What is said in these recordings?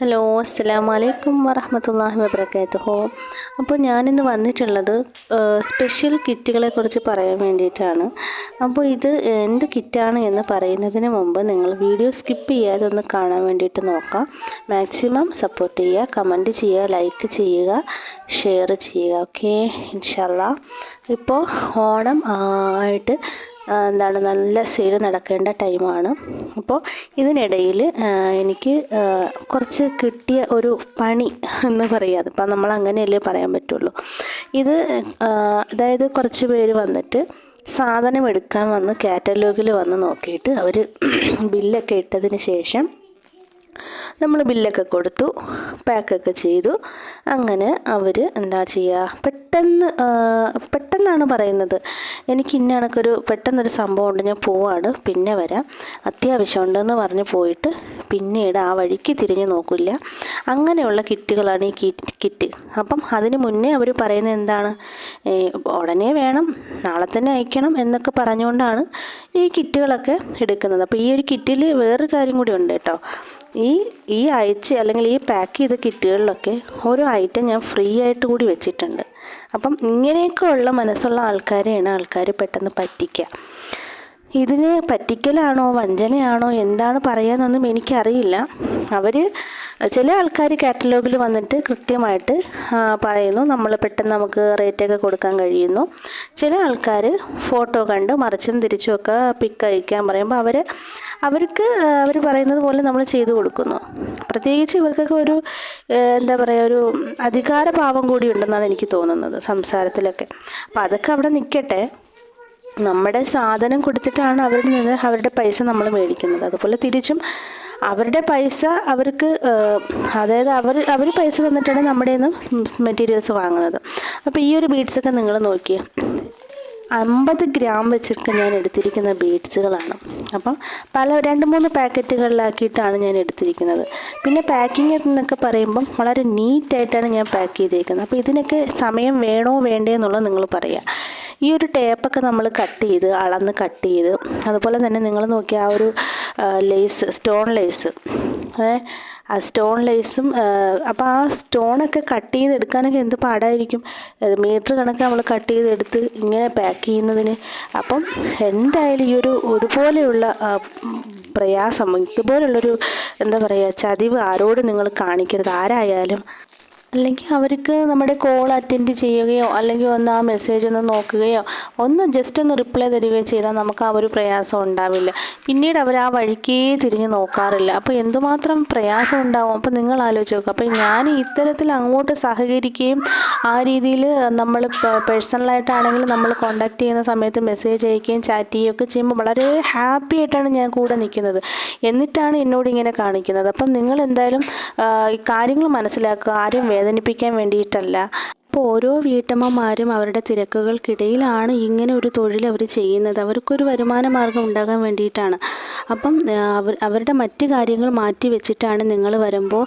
Hello അസ്സാം വലൈക്കും വറഹമത്തല്ലാഹി വബർക്കാത്തുഹോ അപ്പോൾ ഞാനിന്ന് വന്നിട്ടുള്ളത് സ്പെഷ്യൽ കിറ്റുകളെ കുറിച്ച് പറയാൻ വേണ്ടിയിട്ടാണ്. അപ്പോൾ ഇത് എന്ത് കിറ്റാണ് എന്ന് പറയുന്നതിന് മുമ്പ് നിങ്ങൾ വീഡിയോ സ്കിപ്പ് ചെയ്യാതെ ഒന്ന് കാണാൻ വേണ്ടിയിട്ട് നോക്കാം. മാക്സിമം സപ്പോർട്ട് ചെയ്യുക കമന്റ് ചെയ്യുക ലൈക്ക് ചെയ്യുക ഷെയർ ചെയ്യുക. ഓക്കെ ഇൻഷല്ല ഇപ്പോൾ ഓണം ആയിട്ട് എന്താണ് നല്ല സെയിൽ നടക്കേണ്ട ടൈമാണ് അപ്പോൾ ഇതിനിടയിൽ എനിക്ക് കുറച്ച് കിട്ടിയ ഒരു പണി എന്ന് പറയാം. അതിപ്പോൾ നമ്മൾ അങ്ങനെയല്ലേ പറയാൻ പറ്റുള്ളൂ. ഇത് അതായത് കുറച്ച് പേര് വന്നിട്ട് സാധനം എടുക്കാൻ വന്ന് കാറ്റലോഗിൽ വന്ന് നോക്കിയിട്ട് അവർ ബില്ലൊക്കെ ഇട്ടതിന് ശേഷം നമ്മൾ ബില്ലൊക്കെ കൊടുത്തു പാക്കൊക്കെ ചെയ്തു. അങ്ങനെ അവർ എന്താ ചെയ്യുക പെട്ടെന്ന് പെട്ടെന്നാണ് പറയുന്നത്. എനിക്ക് ഇന്ന കണക്കൊരു പെട്ടെന്നൊരു സംഭവം ഉണ്ട് ഞാൻ പോവാണ് പിന്നെ വരാം. അത്യാവശ്യമുണ്ടെന്ന് പറഞ്ഞ് പോയിട്ട് പിന്നീട് ആ വഴിക്ക് തിരിഞ്ഞ് നോക്കില്ല. അങ്ങനെയുള്ള കിറ്റുകളാണ് ഈ കിറ്റ്. അപ്പം അതിന് മുന്നേ അവർ പറയുന്നത് എന്താണ്? ഉടനെ വേണം നാളെ തന്നെ അയക്കണം എന്നൊക്കെ പറഞ്ഞുകൊണ്ടാണ് ഈ കിറ്റുകളൊക്കെ എടുക്കുന്നത്. അപ്പോൾ ഈ ഒരു കിറ്റിൽ വേറൊരു കാര്യം കൂടി ഉണ്ട് കേട്ടോ. ഈ ഈ അയച്ച് അല്ലെങ്കിൽ ഈ പാക്ക് ചെയ്ത കിറ്റുകളിലൊക്കെ ഓരോ ഐറ്റം ഞാൻ ഫ്രീ ആയിട്ട് കൂടി വെച്ചിട്ടുണ്ട്. അപ്പം ഇങ്ങനെയൊക്കെ ഉള്ള മനസ്സുള്ള ആൾക്കാരെയാണ് ആൾക്കാർ പെട്ടെന്ന് പറ്റിക്കുക ഇതിന് പറ്റിക്കലാണോ വഞ്ചനയാണോ എന്താണ് പറയാന്നൊന്നും എനിക്കറിയില്ല. അവർ ചില ആൾക്കാർ കാറ്റലോഗിൽ വന്നിട്ട് കൃത്യമായിട്ട് പറയുന്നു. നമ്മൾ പെട്ടെന്ന് നമുക്ക് റേറ്റൊക്കെ കൊടുക്കാൻ കഴിയുന്നു. ചില ആൾക്കാർ ഫോട്ടോ കണ്ട് മറിച്ചും തിരിച്ചുമൊക്കെ പിക്ക് അയക്കാൻ പറയുമ്പോൾ അവർ അവർക്ക് അവർ പറയുന്നത് പോലെ നമ്മൾ ചെയ്തു കൊടുക്കുന്നു. പ്രത്യേകിച്ച് ഇവർക്കൊക്കെ ഒരു എന്താ പറയുക ഒരു അധികാരഭാവം കൂടി ഉണ്ടെന്നാണ് എനിക്ക് തോന്നുന്നത് സംസാരത്തിലൊക്കെ. അപ്പോൾ അതൊക്കെ അവിടെ നിൽക്കട്ടെ നമ്മുടെ സാധനം കൊടുത്തിട്ടാണ് അവരിൽ നിന്ന് അവരുടെ പൈസ നമ്മൾ മേടിക്കുന്നത്. അതുപോലെ തിരിച്ചും അവരുടെ പൈസ അവർക്ക് അതായത് അവർ അവർ പൈസ തന്നിട്ടാണ് നമ്മുടെ നിന്ന് മെറ്റീരിയൽസ് വാങ്ങുന്നത്. അപ്പോൾ ഈ ഒരു ബീഡ്സൊക്കെ നിങ്ങൾ നോക്കിയേ. അമ്പത് ഗ്രാം വെച്ചിട്ട് ഞാൻ എടുത്തിരിക്കുന്ന ബീഡ്സുകളാണ് അപ്പം പല രണ്ട് മൂന്ന് പാക്കറ്റുകളിലാക്കിയിട്ടാണ് ഞാൻ എടുത്തിരിക്കുന്നത്. പിന്നെ പാക്കിംഗ് എന്നൊക്കെ പറയുമ്പം വളരെ നീറ്റായിട്ടാണ് ഞാൻ പാക്ക് ചെയ്തേക്കുന്നത്. അപ്പോൾ ഇതിനൊക്കെ സമയം വേണോ വേണ്ടേ എന്നുള്ളത് നിങ്ങൾ പറയുക ഈ ഒരു ടേപ്പൊക്കെ നമ്മൾ കട്ട് ചെയ്ത് അളന്ന് കട്ട് ചെയ്ത് അതുപോലെ തന്നെ നിങ്ങൾ നോക്കിയ ആ ഒരു ലേസ് സ്റ്റോൺ ലേസ് ആ സ്റ്റോൺ ലേസും അപ്പോൾ ആ സ്റ്റോണൊക്കെ കട്ട് ചെയ്തെടുക്കാനൊക്കെ എന്ത് പാടായിരിക്കും? മീറ്റർ കണക്ക് നമ്മൾ കട്ട് ചെയ്തെടുത്ത് ഇങ്ങനെ പാക്ക് ചെയ്യുന്നതിന്. അപ്പം എന്തായാലും ഈ ഒരു ഒരുപോലെയുള്ള പ്രയാസം ഇതുപോലുള്ളൊരു എന്താ പറയുക ചതിവ് ആരോടും നിങ്ങൾ കാണിക്കരുത്. ആരായാലും അല്ലെങ്കിൽ അവർക്ക് നമ്മുടെ കോൾ അറ്റൻഡ് ചെയ്യുകയോ അല്ലെങ്കിൽ ഒന്ന് ആ മെസ്സേജ് ഒന്ന് നോക്കുകയോ ഒന്ന് ജസ്റ്റ് ഒന്ന് റിപ്ലൈ തരികയോ ചെയ്താൽ നമുക്ക് ആ ഒരു പ്രയാസം ഉണ്ടാവില്ല. പിന്നീട് അവർ ആ വഴിക്കേ തിരിഞ്ഞ് നോക്കാറില്ല. അപ്പോൾ എന്തുമാത്രം പ്രയാസം ഉണ്ടാവും? അപ്പോൾ നിങ്ങൾ ആലോചിച്ച് നോക്കുക അപ്പോൾ ഞാൻ ഇത്തരത്തിൽ അങ്ങോട്ട് സഹകരിക്കുകയും ആ രീതിയിൽ നമ്മൾ പേഴ്സണലായിട്ടാണെങ്കിൽ നമ്മൾ കോണ്ടാക്ട് ചെയ്യുന്ന സമയത്ത് മെസ്സേജ് അയക്കുകയും ചാറ്റ് ചെയ്യുകയും ഒക്കെ ചെയ്യുമ്പോൾ വളരെ ഹാപ്പി ആയിട്ടാണ് ഞാൻ കൂടെ നിൽക്കുന്നത്. എന്നിട്ടാണ് എന്നോട് ഇങ്ങനെ കാണിക്കുന്നത്. അപ്പം നിങ്ങൾ എന്തായാലും കാര്യങ്ങൾ മനസ്സിലാക്കുക. ആരും വേദനിപ്പിക്കാൻ വേണ്ടിയിട്ടല്ല. അപ്പോൾ ഓരോ വീട്ടമ്മമാരും അവരുടെ തിരക്കുകൾക്കിടയിലാണ് ഇങ്ങനെ ഒരു തൊഴിൽ അവർ ചെയ്യുന്നത്. അവർക്കൊരു വരുമാന മാർഗം ഉണ്ടാകാൻ വേണ്ടിയിട്ടാണ്. അപ്പം അവർ അവരുടെ മറ്റ് കാര്യങ്ങൾ മാറ്റി വെച്ചിട്ടാണ് നിങ്ങൾ വരുമ്പോൾ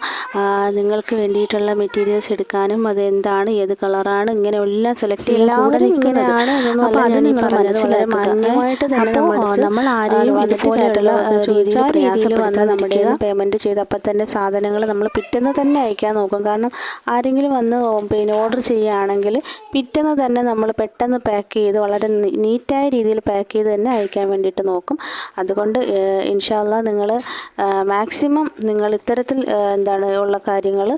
നിങ്ങൾക്ക് വേണ്ടിയിട്ടുള്ള മെറ്റീരിയൽസ് എടുക്കാനും അത് എന്താണ് ഏത് കളറാണ് ഇങ്ങനെ എല്ലാം സെലക്ട് നമ്മൾ ആരെയും ഇതുപോലെയുള്ള ചോദിച്ചാൽ രീതിയിൽ വന്ന് നമ്മുടെ പേയ്മെന്റ് ചെയ്ത് അപ്പം തന്നെ സാധനങ്ങൾ നമ്മൾ പിറ്റേന്ന് തന്നെ അയക്കാൻ നോക്കും. കാരണം ആരെങ്കിലും വന്ന് പിന്നെ ഓർഡർ ചെയ്യുകയാണെങ്കിൽ പിറ്റേന്ന് തന്നെ നമ്മൾ പെട്ടെന്ന് പാക്ക് ചെയ്ത് വളരെ നീറ്റായ രീതിയിൽ പാക്ക് ചെയ്ത് തന്നെ അയക്കാൻ വേണ്ടിയിട്ട് നോക്കും. അതുകൊണ്ട് ഇൻഷാല്ല നിങ്ങൾ മാക്സിമം നിങ്ങൾ ഇത്തരത്തിൽ എന്താണ് ഉള്ള കാര്യങ്ങൾ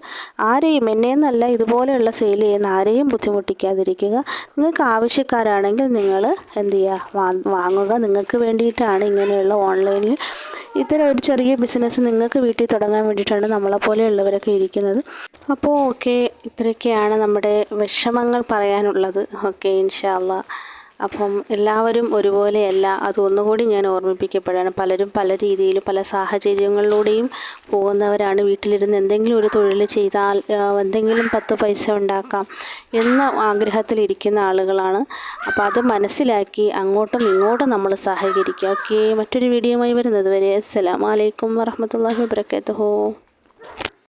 ആരെയും എന്നെയെന്നല്ല ഇതുപോലെയുള്ള സെയിൽ ചെയ്യുന്ന ആരെയും ബുദ്ധിമുട്ടിക്കാതിരിക്കുക. നിങ്ങൾക്ക് ആവശ്യക്കാരാണെങ്കിൽ നിങ്ങൾ എന്ത് ചെയ്യുക വാങ്ങുക. നിങ്ങൾക്ക് വേണ്ടിയിട്ടാണ് ഇങ്ങനെയുള്ള ഓൺലൈനിൽ ഇത്തരം ഒരു ചെറിയ ബിസിനസ് നിങ്ങൾക്ക് വീട്ടിൽ തുടങ്ങാൻ വേണ്ടിയിട്ടാണ് നമ്മളെപ്പോലെയുള്ളവരൊക്കെ ഇരിക്കുന്നത്. അപ്പോൾ ഓക്കെ ഇത്രയൊക്കെയാണ് നമ്മുടെ വിഷമങ്ങൾ പറയാനുള്ളത്. ഓക്കെ ഇൻഷാല്ല അപ്പം എല്ലാവരും ഒരുപോലെയല്ല. അത് ഒന്നുകൂടി ഞാൻ ഓർമ്മിപ്പിക്കപ്പെടുകയാണ്. പലരും പല രീതിയിൽ പല സാഹചര്യങ്ങളിലൂടെയും പോകുന്നവരാണ്. വീട്ടിലിരുന്ന് എന്തെങ്കിലും ഒരു തൊഴിൽ ചെയ്താൽ എന്തെങ്കിലും പത്ത് പൈസ ഉണ്ടാക്കാം എന്ന ആഗ്രഹത്തിലിരിക്കുന്ന ആളുകളാണ്. അപ്പോൾ അത് മനസ്സിലാക്കി അങ്ങോട്ടും ഇങ്ങോട്ടും നമ്മൾ സഹകരിക്കുക. ഓക്കെ മറ്റൊരു വീഡിയോയുമായി വരുന്നത് വരെ അസ്സലാമലൈക്കും വറഹമത്തല്ലാഹി വാബർക്കാത്തുഹു